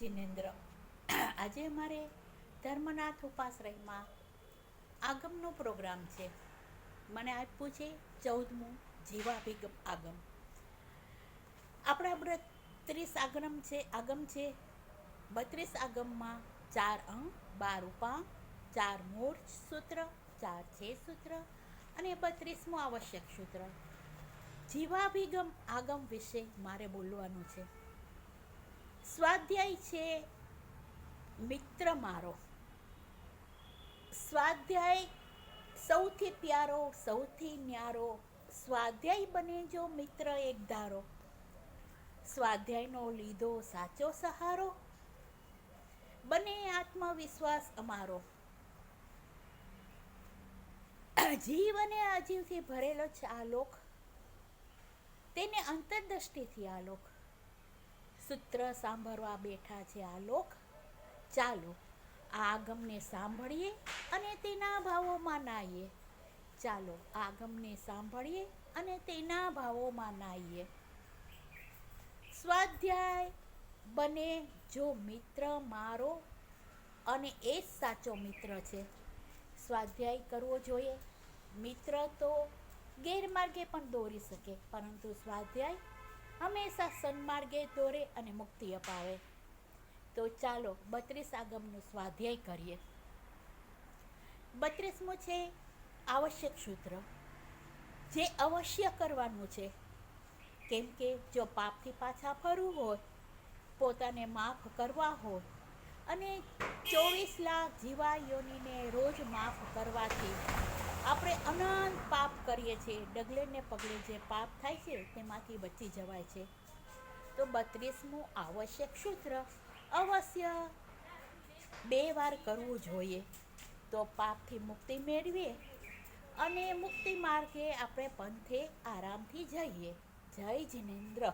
જિનેન્દ્ર. આજે અમારે ધર્મનાથ ઉપાશ્રયમાં આગમનો પ્રોગ્રામ છે. મને આપ્યું છે ચૌદમું જીવાભિગમ આગમ. આપણા બત્રીસ આગમ છે આગમ છે. બત્રીસ આગમમાં ચાર અંગ, બાર ઉપાંગ, ચાર મૂળ સૂત્ર, ચાર છે સૂત્ર અને બત્રીસમું આવશ્યક સૂત્ર. જીવાભિગમ આગમ વિશે મારે બોલવાનું છે. સ્વાધ્યાય છે, મિત્ર મારો. સ્વાધ્યાય સૌથી પ્યારો, સૌથી ન્યારો. સ્વાધ્યાય બને જો મિત્ર એક ધારો. સ્વાધ્યાયનો લીધો સાચો સહારો. બને આત્મવિશ્વાસ અમારો. જીવ અને અજીવથી ભરેલો છે આ લોક. તેને અંતરદ્રષ્ટિથી આ લોક. સૂત્ર સાંભળવા બેઠા છે આ લોક. ચાલો આગમને સાંભળીએ અને તેના ભાવોમાં નાહીએ. ચાલો આગમને સાંભળીએ અને તેના ભાવોમાં નાહીએ. સ્વાધ્યાય, બને જો મિત્ર મારો અને એ જ સાચો મિત્ર છે. સ્વાધ્યાય કરવો જોઈએ. મિત્ર તો ગેરમાર્ગે પણ દોરી શકે, પરંતુ સ્વાધ્યાય હંમેશા સન્માર્ગે દોરે અને મુક્તિ અપાવે. તો ચાલો બત્રીસ આગમનું સ્વાધ્યાય કરીએ. બત્રીસમું છે આવશ્યક સૂત્ર. જે અવશ્ય કરવાનું છે, કેમ કે જો પાપથી પાછા ફરવું હોય, પોતાને માફ કરવા હોય, અને ચોવીસ લાખ જીવાયોનીને રોજ માફ કરવાથી આપણે અનંત પાપ કરીએ છીએ. ડગલે ને પગલે જે પાપ થાય છે, તેમાંથી બચી જવાય છે. તો બત્રીસમું આવશ્યક સૂત્ર. અવશ્ય બે વાર કરવું જોઈએ. તો પાપથી મુક્તિ મેળવીએ અને મુક્તિ માર્ગે આપણે પંથે આરામથી જઈએ. જય જિનેન્દ્ર.